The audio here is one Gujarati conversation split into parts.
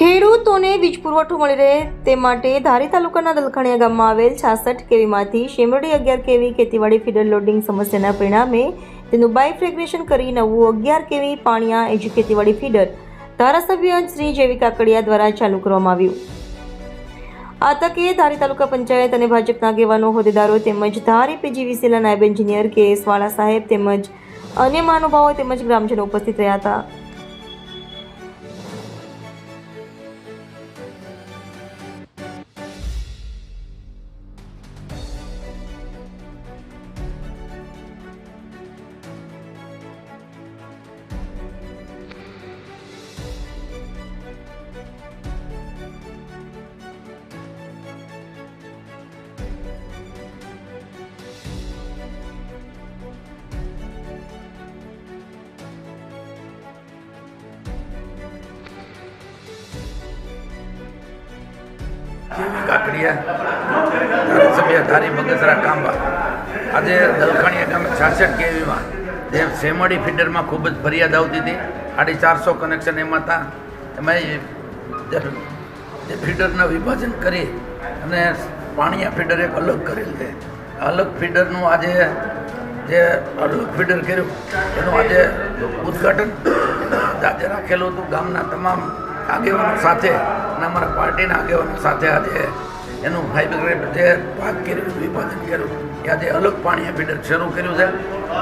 ખેડૂતોને વીજ પુરવઠો મળી રહે તે માટે ધારી તાલુકાના દલખણિયા ગામમાં આવેલ છાસઠ કેવીમાંથી શેમરડી અગિયાર કેવી ખેતીવાડી ફીડર લોડિંગ સમસ્યાના પરિણામે તેનું બાયફ્રેગ્રેશન કરી નવું અગિયાર કેવી પાણીયા એજ ખેતીવાડી ફીડર ધારાસભ્ય શ્રી જેવી કાકડિયા દ્વારા ચાલુ કરવામાં આવ્યું. આ તકે ધારી તાલુકા પંચાયત અને ભાજપના આગેવાનો, હોદ્દેદારો તેમજ ધારી પીજીવીસીના નાયબ એન્જિનિયર કે એસ વાળા સાહેબ તેમજ અન્ય મહાનુભાવો તેમજ ગ્રામજનો ઉપસ્થિત રહ્યા હતા. કાકડિયા? ધારાસભ્ય ધારી બગસરા કાંબા. આજે દલખાણીયા ગામે છાસઠ કેવીમાં? જે સેમડી ફીડરમાં ખૂબ જ ફરિયાદ આવતી હતી. સાડી ચારસો કનેક્શન એમાં હતા. એમાં જે ફીડરના વિભાજન કરી અને પાણીયા ફીડર એક અલગ કરેલ છે. અલગ ફીડરનું આજે જે અલગ ફીડર કર્યું, એનું આજે ઉદ્ઘાટન આજે રાખેલું હતું ગામના તમામ આગેવાનો સાથે અને અમારા પાર્ટીના આગેવાનો સાથે આજે એનું ફાઈબર જે પાક કર્યું વિભાજન કર્યું. એ આજે અલગ પાણી ફીડર શરૂ કર્યું છે.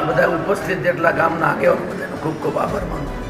બધા ઉપસ્થિત જેટલા ગામના આગેવાનો બધાનો ખૂબ ખૂબ આભાર માનું